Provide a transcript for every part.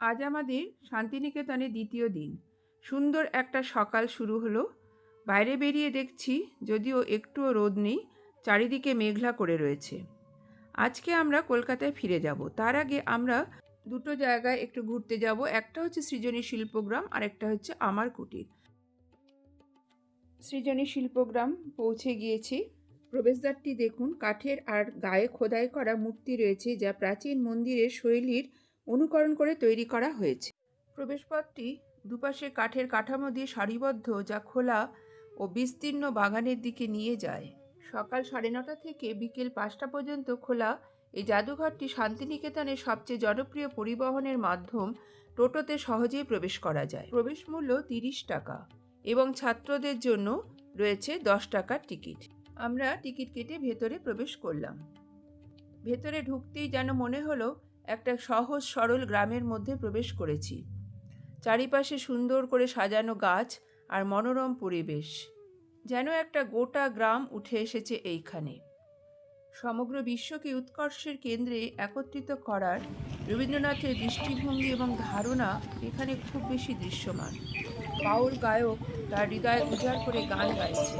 আজ আমাদের শান্তিনিকেতনে দ্বিতীয় দিন। সুন্দর একটা সকাল শুরু হলো। বাইরে বেরিয়ে দেখছি যদিও একটুও রোদ নেই, চারিদিকে মেঘলা করে রয়েছে। আজকে আমরা কলকাতায় ফিরে যাব। তার আগে আমরা দুটো জায়গায় একটু ঘুরতে যাব। একটা হচ্ছে সৃজনী শিল্পগ্রাম আর একটা হচ্ছে আমার কুটির। সৃজনী শিল্পগ্রাম পৌঁছে গিয়েছি। প্রবেশদ্বারটি দেখুন, কাঠের আর গায়ে খোদাই করা মূর্তি রয়েছে, যা প্রাচীন মন্দিরের শৈলীর অনুকরণ করে তৈরি করা হয়েছে। প্রবেশপথটি দুপাশে কাঠের কাঠামো দিয়ে সারিবদ্ধ যা খোলা ও বিস্তীর্ণ বাগানের দিকে নিয়ে যায়। সকাল সাড়ে নটা থেকে বিকেল পাঁচটা পর্যন্ত খোলা এই জাদুঘরটি শান্তিনিকেতনের সবচেয়ে জনপ্রিয় পরিবহনের মাধ্যম টোটোতে সহজেই প্রবেশ করা যায়। প্রবেশ মূল্য তিরিশ টাকা এবং ছাত্রদের জন্য রয়েছে দশ টাকার টিকিট। আমরা টিকিট কেটে ভেতরে প্রবেশ করলাম। ভেতরে ঢুকতেই যেন মনে হলো একটা সহজ সরল গ্রামের মধ্যে প্রবেশ করেছি। চারিপাশে সুন্দর করে সাজানো গাছ আর মনোরম পরিবেশ। যেন একটা গোটা গ্রাম উঠে এসেছে এইখানে। সমগ্র বিশ্বকে উৎকর্ষের কেন্দ্রে একত্রিত করার রবীন্দ্রনাথের দৃষ্টিভঙ্গি এবং ধারণা এখানে খুব বেশি দৃশ্যমান। বাউল গায়ক তার হৃদয় উজাড় করে গান গাইছে।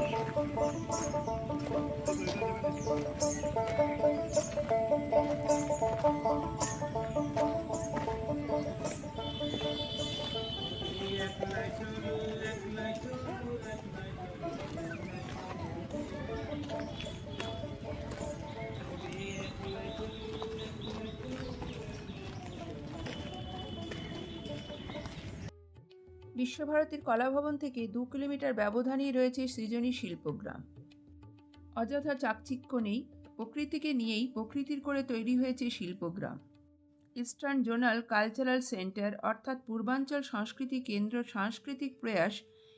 বিশ্বভারতীর কলাভবন থেকে দু কিলোমিটার ব্যবধানেই রয়েছে সৃজনী শিল্পগ্রাম অযথা চাকচিক্য নেই, প্রকৃতিকে নিয়েই প্রকৃতির করে তৈরি হয়েছে Shilpagram eastern zonal cultural centre অর্থাৎ পূর্বাঞ্চল সংস্কৃতি কেন্দ্র সাংস্কৃতিক প্রয়াস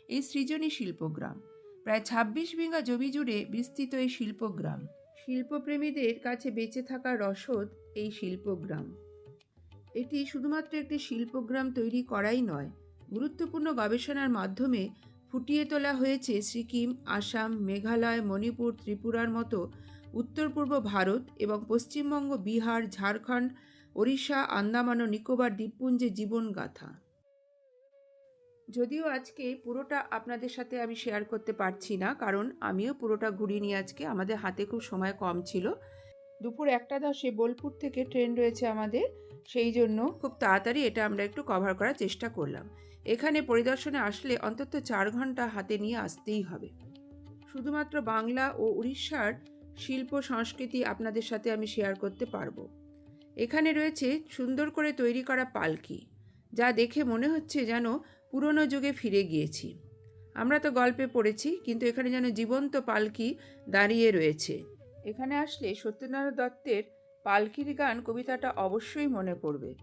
এই সৃজনী শিল্পগ্রাম প্রায় ছাব্বিশ বিঘা জমি জুড়ে বিস্তৃত এই শিল্পগ্রাম শিল্পপ্রেমীদের কাছে বেঁচে থাকা রসদ এই শিল্পগ্রাম এটি শুধুমাত্র একটি শিল্পগ্রাম তৈরি করাই নয় গুরুত্বপূর্ণ গবেষণার মাধ্যমে ফুটিয়ে তোলা হয়েছে সিকিম, আসাম, মেঘালয়, মণিপুর, ত্রিপুরার মতো উত্তর পূর্ব ভারত এবং পশ্চিমবঙ্গ, বিহার, ঝাড়খণ্ড, ওড়িশা, আন্দামান ও নিকোবর দ্বীপপুঞ্জের জীবনগাথা। যদিও আজকে পুরোটা আপনাদের সাথে আমি শেয়ার করতে পারছি না, কারণ আমিও পুরোটা ঘুরিয়ে নিয়ে আজকে আমাদের হাতে খুব সময় কম ছিল। দুপুর একটা দশে বোলপুর থেকে ট্রেন রয়েছে আমাদের, সেই জন্য খুব তাড়াতাড়ি এটা আমরা একটু কভার করার চেষ্টা করলাম। এখানে পরিদর্শনে আসলে অন্তত চার ঘণ্টা হাতে নিয়ে আসতেই হবে। শুধুমাত্র বাংলা ও উড়িষ্যার শিল্প সংস্কৃতি আপনাদের সাথে আমি শেয়ার করতে পারব। এখানে রয়েছে সুন্দর করে তৈরি করা পালকি, যা দেখে মনে হচ্ছে যেন পুরনো যুগে ফিরে গিয়েছি। আমরা তো গল্পে পড়েছি, কিন্তু এখানে যেন জীবন্ত পালকি দাঁড়িয়ে রয়েছে। এখানে আসলে সত্যনারায়ণ দত্তের পালকির গান কবিতাটা অবশ্যই মনে পড়বে।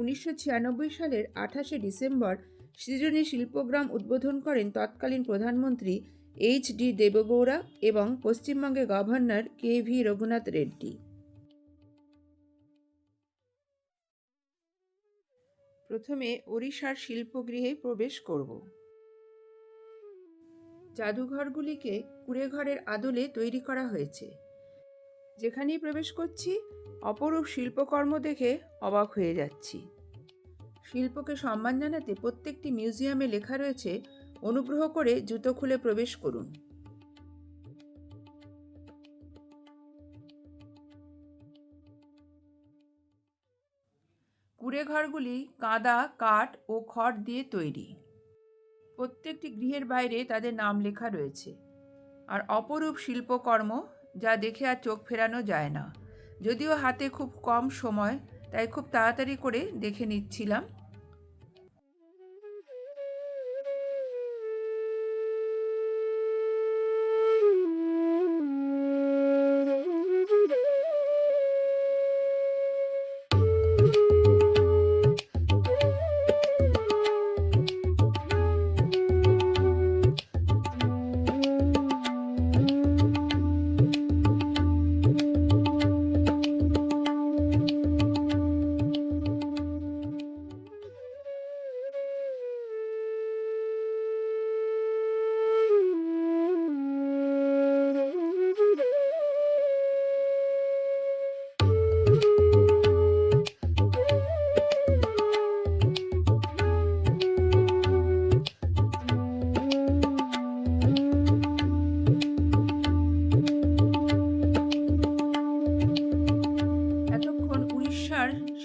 উনিশশো ছিয়ানব্বই সালের আঠাশে ডিসেম্বর সৃজনী শিল্পগ্রাম উদ্বোধন করেন তৎকালীন প্রধানমন্ত্রী এইচ ডি দেবগৌড়া এবং পশ্চিমবঙ্গের governor K V Raghunath Reddy. প্রথমে ওড়িশার শিল্পগৃহে প্রবেশ করব। জাদুঘরগুলিকে কুড়েঘরের আদলে তৈরি করা হয়েছে। যেখানেই প্রবেশ করছি, অপরূপ শিল্পকর্ম দেখে অবাক হয়ে যাচ্ছি। শিল্পকে সম্মান জানাতে প্রত্যেকটি মিউজিয়ামে লেখা রয়েছে, অনুগ্রহ করে জুতো খুলে প্রবেশ করুন। কুড়ে ঘরগুলি কাদা, কাঠ ও খড় দিয়ে তৈরি। প্রত্যেকটি গৃহের বাইরে তাদের নাম লেখা রয়েছে। আর অপরূপ শিল্পকর্ম যা দেখে আর চোখ ফেরানো যায় না। যদিও হাতে খুব কম সময়, তাই খুব তাড়াতাড়ি করে দেখে নিচ্ছিলাম।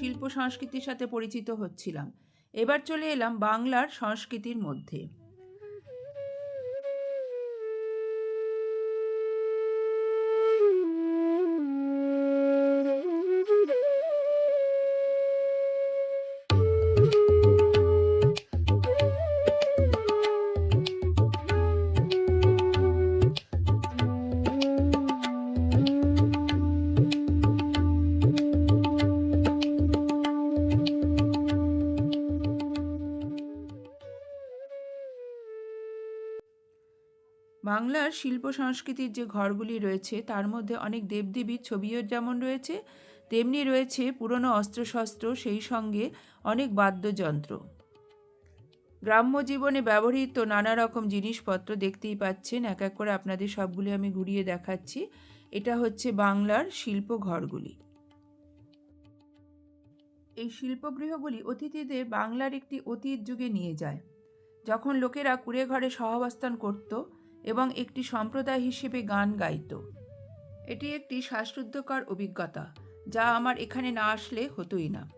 শিল্প সংস্কৃতির সাথে পরিচিত হচ্ছিলাম। এবার চলে এলাম বাংলার সংস্কৃতির মধ্যে। বাংলার শিল্প সংস্কৃতির যে ঘরগুলি রয়েছে, তার মধ্যে অনেক দেবদেবীর ছবিও যেমন রয়েছে, তেমনি রয়েছে পুরনো অস্ত্রশস্ত্র, সেই সঙ্গে অনেক বাদ্যযন্ত্র। গ্রাম্য জীবনে ব্যবহৃত নানা রকম জিনিসপত্র দেখতেই পাচ্ছেন, এক এক করে আপনাদের সবগুলি আমি ঘুরিয়ে দেখাচ্ছি। এটা হচ্ছে বাংলার শিল্প ঘরগুলি। এই শিল্পগৃহগুলি অতিথিদের বাংলার একটি অতীত যুগে নিয়ে যায়। যখন লোকেরা কুড়ে ঘরে সহাবস্থান করত এবং একটি সম্প্রদায় হিসেবে গান গাইত। এটি একটি শ্বাসরুদ্ধকর অভিজ্ঞতা, যা আমার এখানে না আসলে হতোই না।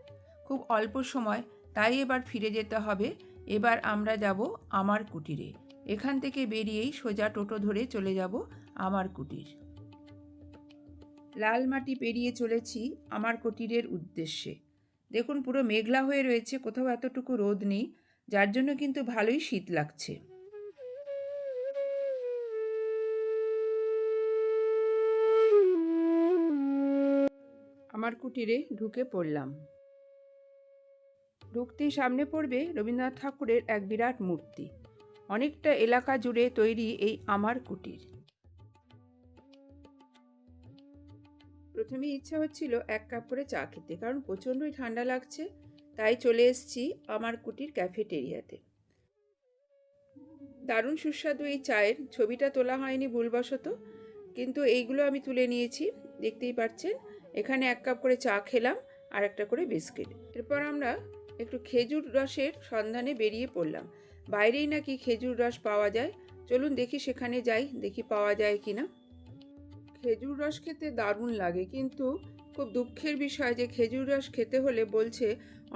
খুব অল্প সময়, তাই এবার ফিরে যেতে হবে। এবার আমরা যাব আমার কুটিরে। এখান থেকে বেরিয়েই সোজা টোটো ধরে চলে যাব আমার কুটির। লাল মাটি পেরিয়ে চলেছি আমার কুটিরের উদ্দেশ্যে। দেখুন, পুরো মেঘলা হয়ে রয়েছে, কোথাও এতটুকু রোদ নেই, যার জন্য কিন্তু ভালোই শীত লাগছে। আমার কুটিরে ঢুকে পড়লাম। ঢুকতেই সামনে পড়বে রবীন্দ্রনাথ ঠাকুরের এক বিরাট মূর্তি। অনেকটা এলাকা জুড়ে তৈরি এই আমার কুটির। প্রথমে ইচ্ছা হচ্ছিল এক কাপ করে চা খেতে, কারণ প্রচণ্ডই ঠান্ডা লাগছে, তাই চলে এসেছি আমার কুটির ক্যাফেটেরিয়াতে। দারুণ সুস্বাদু এই চায়ের, ছবিটা তোলা হয়নি ভুলবশত, কিন্তু এইগুলো আমি তুলে নিয়েছি, দেখতেই পাচ্ছেন এখানে এক কাপ করে চা খেলাম আর একটা করে বিস্কিট। এরপর আমরা একটু খেজুর রসের সন্ধানে বেরিয়ে পড়লাম। বাইরেই নাকি খেজুর রস পাওয়া যায়। চলুন দেখি সেখানে যাই, দেখি পাওয়া যায় কি না খেজুর রস খেতে দারুণ লাগে, কিন্তু খুব দুঃখের বিষয় যে খেজুর রস খেতে হলে বলছে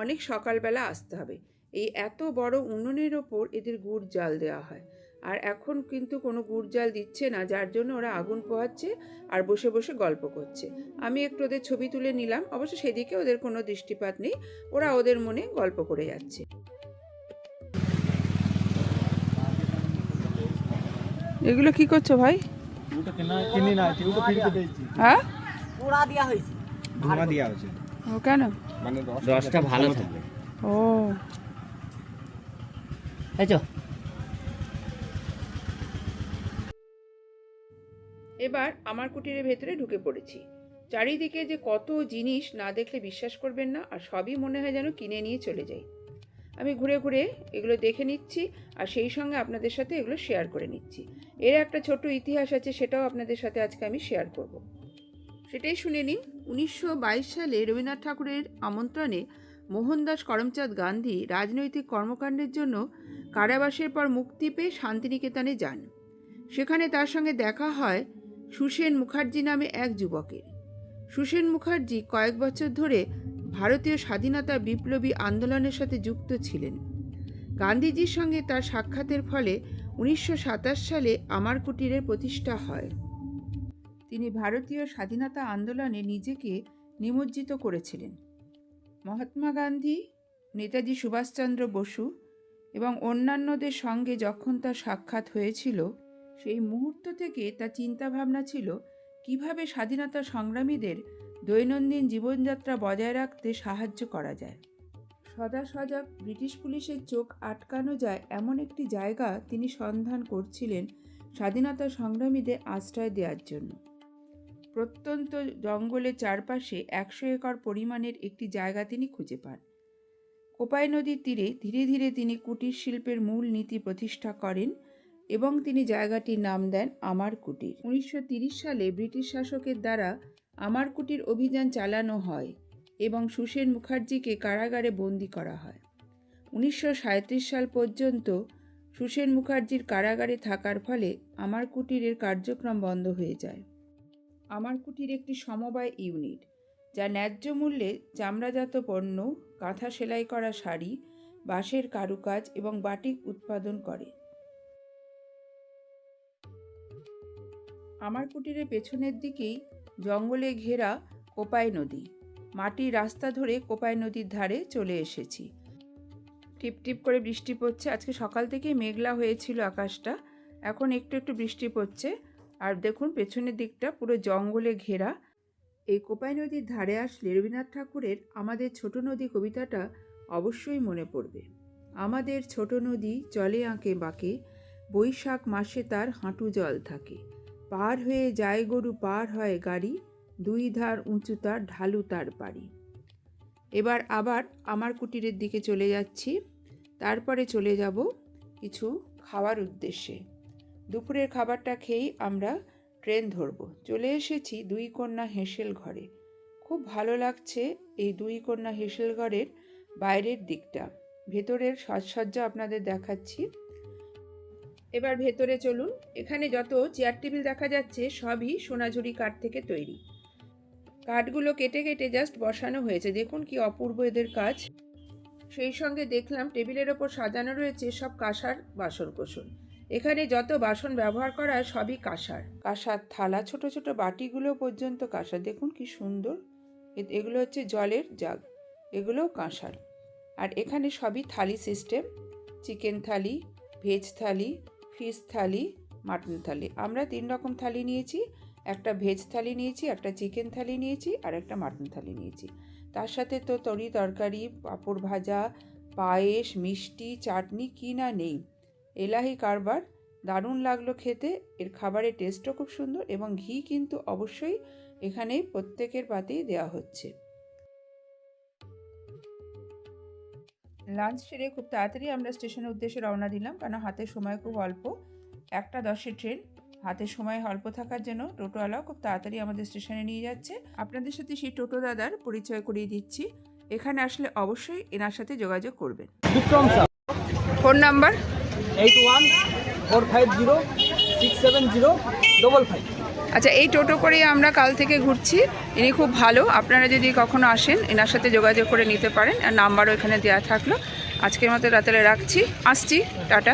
অনেক সকালবেলা আসতে হবে। এই এত বড় উনুনের ওপর এদের গুড় জাল দেওয়া হয়। আর এখন কিন্তু কোনো গুড় জাল দিচ্ছে না যার জন্য ওরা আগুন পোহাচ্ছে আর বসে বসে গল্প করছে। আমি একটু ওদের ছবি তুলে নিলাম অবশ্য সেদিকে ওদের কোনো দৃষ্টিপাত নেই ওরা ওদের মনে গল্প করে যাচ্ছে। এগুলো কি করছ ভাই? হ্যাঁ? ও কেন? মানে ভালো থাকবে ও। এই এবার আমার কুটিরের ভেতরে ঢুকে পড়েছি। চারিদিকে যে কত জিনিস না দেখলে বিশ্বাস করবেন না আর সবই মনে হয় যেন কিনে নিয়ে চলে যাই। আমি ঘুরে ঘুরে এগুলো দেখে নিচ্ছি আর সেই সঙ্গে আপনাদের সাথে এগুলো শেয়ার করে নিচ্ছি। এর একটা ছোট ইতিহাস আছে, সেটাও আপনাদের সাথে আজকে আমি শেয়ার করব। সেটাই শুনে নিন, উনিশশো বাইশ সালে রবীন্দ্রনাথ ঠাকুরের আমন্ত্রণে মোহনদাস করমচাঁদ গান্ধী রাজনৈতিক কর্মকাণ্ডের জন্য কারাবাসের পর মুক্তি পেয়ে শান্তিনিকেতনে যান। সেখানে তার সঙ্গে দেখা হয় সুসেন মুখার্জি নামে এক যুবকের। সুসেন মুখার্জি কয়েক বছর ধরে ভারতীয় স্বাধীনতা বিপ্লবী আন্দোলনের সাথে যুক্ত ছিলেন। গান্ধীজির সঙ্গে তার সাক্ষাতের ফলে উনিশশো সাতাশ সালে আমার কুটিরের প্রতিষ্ঠা হয়। তিনি ভারতীয় স্বাধীনতা আন্দোলনে নিজেকে নিমজ্জিত করেছিলেন। মহাত্মা গান্ধী, নেতাজি সুভাষচন্দ্র বসু এবং অন্যান্যদের সঙ্গে যখন তার সাক্ষাৎ হয়েছিল সেই মুহূর্ত থেকে তার চিন্তাভাবনা ছিল কীভাবে স্বাধীনতা সংগ্রামীদের দৈনন্দিন জীবনযাত্রা বজায় রাখতে সাহায্য করা যায়। সদা সজাগ ব্রিটিশ পুলিশের চোখ আটকানো যায় এমন একটি জায়গা তিনি সন্ধান করছিলেন স্বাধীনতা সংগ্রামীদের আশ্রয় দেওয়ার জন্য। প্রত্যন্ত জঙ্গলের চারপাশে একশো একর পরিমাণের একটি জায়গা তিনি খুঁজে পান। কোপাই নদীর তীরে ধীরে ধীরে তিনি কুটির শিল্পের মূল নীতি প্রতিষ্ঠা করেন এবং তিনি জায়গাটির নাম দেন আমার কুটির। উনিশশো সালে ব্রিটিশ শাসকের দ্বারা আমার কুটির অভিযান চালানো হয় এবং সুসেন মুখার্জিকে কারাগারে বন্দি করা হয়। উনিশশো সাঁইত্রিশ সাল পর্যন্ত সুসেন মুখার্জির কারাগারে থাকার ফলে আমার কুটিরের কার্যক্রম বন্ধ হয়ে যায়। আমার কুটির একটি সমবায় ইউনিট, যা ন্যায্য মূল্যে চামড়াজাত পণ্য, কাঁথা সেলাই করা শাড়ি, বাঁশের কারুকাজ এবং বাটিক উৎপাদন করে। আমার কুটিরের পেছনের দিকেই জঙ্গলে ঘেরা কোপাই নদী। মাটির রাস্তা ধরে কোপাই নদীর ধারে চলে এসেছি। টিপ টিপ করে বৃষ্টি পড়ছে। আজকে সকাল থেকেই মেঘলা হয়েছিল আকাশটা। এখন একটু একটু বৃষ্টি পড়ছে। আর দেখুন, পেছনের দিকটা পুরো জঙ্গলে ঘেরা। এই কোপাই নদীর ধারে আসলে রবীন্দ্রনাথ ঠাকুরের আমাদের ছোট নদী কবিতাটা অবশ্যই মনে পড়বে। আমাদের ছোট নদী জলে আঁকে বাঁকে, বৈশাখ মাসে তার হাঁটু জল থাকে। পার হয়ে যায় গরু পার হয় গাড়ি, দুই ধার উঁচু তার ঢালু তার বাড়ি। এবার আবার আমার কুটিরের দিকে চলে যাচ্ছি। তারপরে চলে যাব কিছু খাওয়ার উদ্দেশ্যে। দুপুরের খাবারটা খেয়েই আমরা ট্রেন ধরব। চলে এসেছি দুই কন্যা হেঁসেল ঘরে। খুব ভালো লাগছে এই দুই কন্যা হেঁসেল ঘরের বাইরের দিকটা। ভেতরের সাজসজ্জা আপনাদের দেখাচ্ছি। এবার ভেতরে চলুন। এখানে যত চেয়ার টেবিল দেখা যাচ্ছে, সবই সোনাঝুরি কাঠ থেকে তৈরি। কাঠগুলো কেটে কেটে জাস্ট বসানো হয়েছে। দেখুন কি অপূর্ব এদের কাজ। সেই সঙ্গে দেখলাম টেবিলের ওপর সাজানো রয়েছে সব কাঁসার বাসন কোসন এখানে যত বাসন ব্যবহার করা হয়, সবই কাঁসার। কাঁসার থালা, ছোট ছোট বাটিগুলো পর্যন্ত কাঁসার। দেখুন কি সুন্দর। এগুলো হচ্ছে জলের জাগ। এগুলোও কাঁসার। আর এখানে সবই thali system chicken thali veg thali fish thali mutton thali আমরা তিন রকম থালি নিয়েছি, একটা ভেজ থালি নিয়েছি, একটা চিকেন থালি নিয়েছি, আর একটা মাটন থালি নিয়েছি। তার সাথে তো তরি তরকারি, পাঁপড় ভাজা, পায়েস, মিষ্টি, চাটনি, কি না নেই। এলাহি কারবার, দারুণ লাগল খেতে, এর খাবারের টেস্টও খুব সুন্দর এবং ঘি কিন্তু অবশ্যই এখানে প্রত্যেকের পাতেই দেওয়া হচ্ছে। লাঞ্চ সেরে খুব তাড়াতাড়ি আমরা স্টেশনের উদ্দেশ্যে রওনা দিলাম কারণ হাতে সময় খুব অল্প। একটা দশের ট্রেন হাতে সময় অল্প থাকার জন্য টোটোওয়ালাও খুব তাড়াতাড়ি আমাদের স্টেশনে নিয়ে যাচ্ছে। আপনাদের সাথে সেই টোটো দাদার পরিচয় করিয়ে দিচ্ছি। এখানে আসলে অবশ্যই এনার সাথে যোগাযোগ করবেন। Bikram phone number? Eight one four five zero six seven zero double five. আচ্ছা এই টোটো করে আমরা কাল থেকে ঘুরছি। ইনি খুব ভালো। আপনারা যদি কখনো আসেন এনার সাথে যোগাযোগ করে নিতে পারেন। আর নাম্বারও এখানে দেওয়া থাকল। আজকের মতো রাতে রাখছি। আসছি। টাটা।